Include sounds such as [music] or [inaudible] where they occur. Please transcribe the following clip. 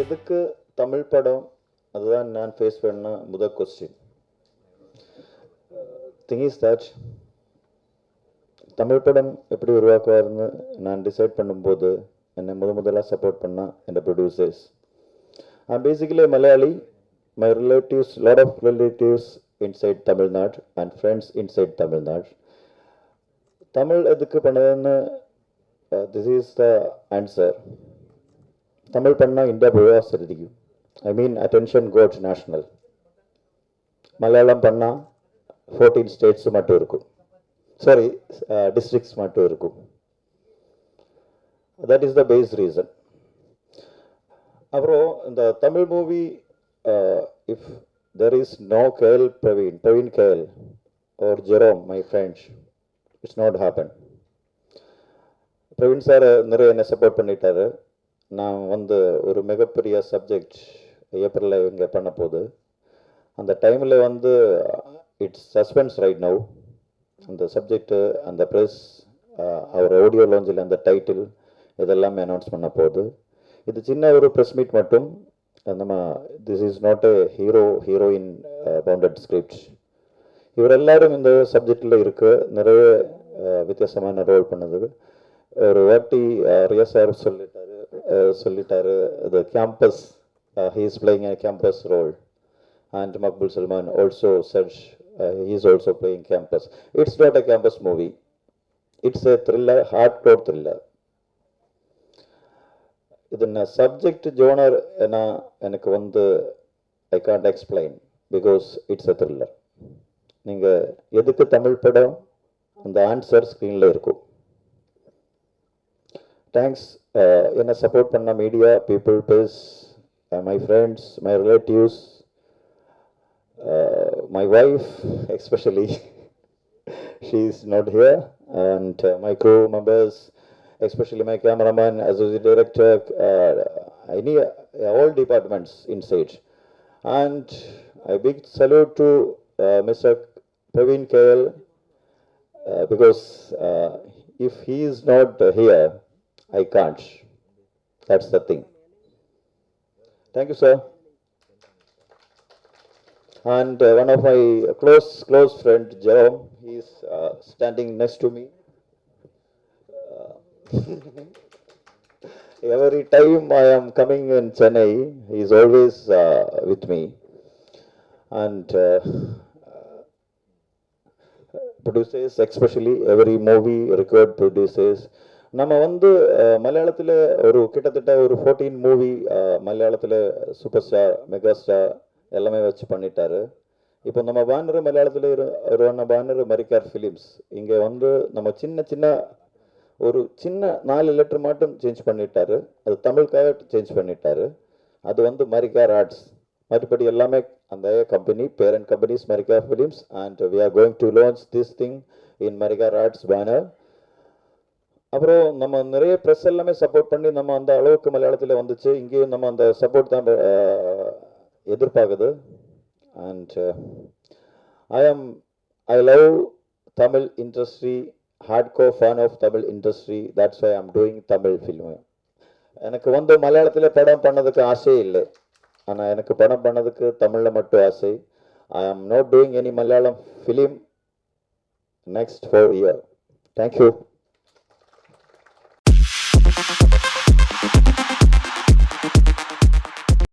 எதுக்கு தமிழ் படம்? அதுதான் நான் ஃபேஸ் பண்ண முதல் question thing is that Tamil படம் எப்படி உருவாக்குவார்னு நான் டிசைட் பண்ணும்போது என்னை முத முதலாக சப்போர்ட் பண்ண என் producers I basically Malayali my relatives lot of relatives inside Tamil Nadu and friends inside Tamil Nadu Tamil எதுக்கு பண்ணதுன்னு this is the answer Tamil பண்ணால் இந்தியா முழுவா சிரிக்கும் I mean attention got national Malayalam பண்ணால் fourteen states மட்டும் இருக்கும். Sorry districts uh, மட்டும் இருக்கும். That is the base reason அப்புறம் இந்த Tamil movie if there is no Khel Praveen Praveen KL or Jerome my friends it's not happen Praveen sir நிறைய என்ன support பண்ணிட்டாரு. நான் வந்து ஒரு மிகப்பெரிய சப்ஜெக்ட் ஏப்ரலில் இங்கே பண்ண போது அந்த டைமில் வந்து இட்ஸ் சஸ்பென்ஸ் ரைட் நவ் அந்த சப்ஜெக்ட்டு அந்த ப்ரெஸ் அவர் ஆடியோ லாஞ்சில் அந்த டைட்டில் இதெல்லாமே அனௌன்ஸ் பண்ண போகுது. இது சின்ன ஒரு ப்ரெஸ் மீட் மட்டும். நம்ம this is not a hero heroine bounded script இவர் எல்லாரும் இந்த சப்ஜெக்டில் இருக்குது நிறைய வித்தியாசமான ரோல் பண்ணது. ஒரு வாட்டி ரியா சார் சொல்லிட்டாரு சொல்லிட்டாரு இது campus he is playing a campus role and Maqbool Salman also said he is also playing campus it's not a campus movie it's a thriller hardcore thriller ಇದನ್ನ ಸಬ್ಜೆಕ್ಟ್ ಜೋನರ್ ಏನ எனக்கு வந்து I can't explain because it's a thriller நீங்கள் எதுக்கு தமிழ் படம் அந்த answer ஸ்க்ரீனில் இருக்கும் தேங்க்ஸ் என்னை சப்போர்ட் பண்ண media people base my friends my relatives my wife especially she is not here and my crew members especially my cameraman, associate director, uh, any all departments inside. And a big salute to uh, Mr. Praveen KL uh, because uh, if he is not here, I can't. That's the thing. Thank you, sir. And uh, one of my close close friend Jerome, he is uh, standing next to me. [laughs] every time I am coming in Chennai, he is always uh, with me. And uh, producers, especially every movie record producers. நம்ம வந்து மலையாளத்தில் ஒரு கிட்டத்தட்ட ஒரு fourteen movie மலையாளத்தில் super star mega star எல்லாமே வச்சு பண்ணிட்டாரு. இப்போ நம்ம பேனர் மலையாளத்தில் ஒரு பேனர் மரிக்கார் ஃபிலிம்ஸ் இங்கே வந்து நம்ம சின்ன சின்ன ஒரு சின்ன நாலு லெட்டர் மட்டும் சேஞ்ச் பண்ணிட்டாரு. அது தமிழுக்காக சேஞ்ச் பண்ணிட்டாரு. அது வந்து மரிக்கார் ஆர்ட்ஸ் மறுபடி எல்லாமே அந்த company parent companies Marakkar films and we are going to launch this thing in Marakkar arts banner அப்புறம் நம்ம நிறைய ப்ரெஸ் எல்லாமே சப்போர்ட் பண்ணி நம்ம அந்த அளவுக்கு மலையாளத்தில் வந்துச்சு. இங்கேயும் நம்ம அந்த சப்போர்ட் தான் எதிர்பார்க்குது. And I am I love Tamil industry hardcore fan of Tamil industry that's why I'm doing Tamil film எனக்கு வந்து மலையாளத்தில் படம் பண்ணதுக்கு ஆசையே இல்லை. ஆனால் எனக்கு படம் பண்ணதுக்கு தமிழில் மட்டும் ஆசை. I am not doing any Malayalam film next four year thank you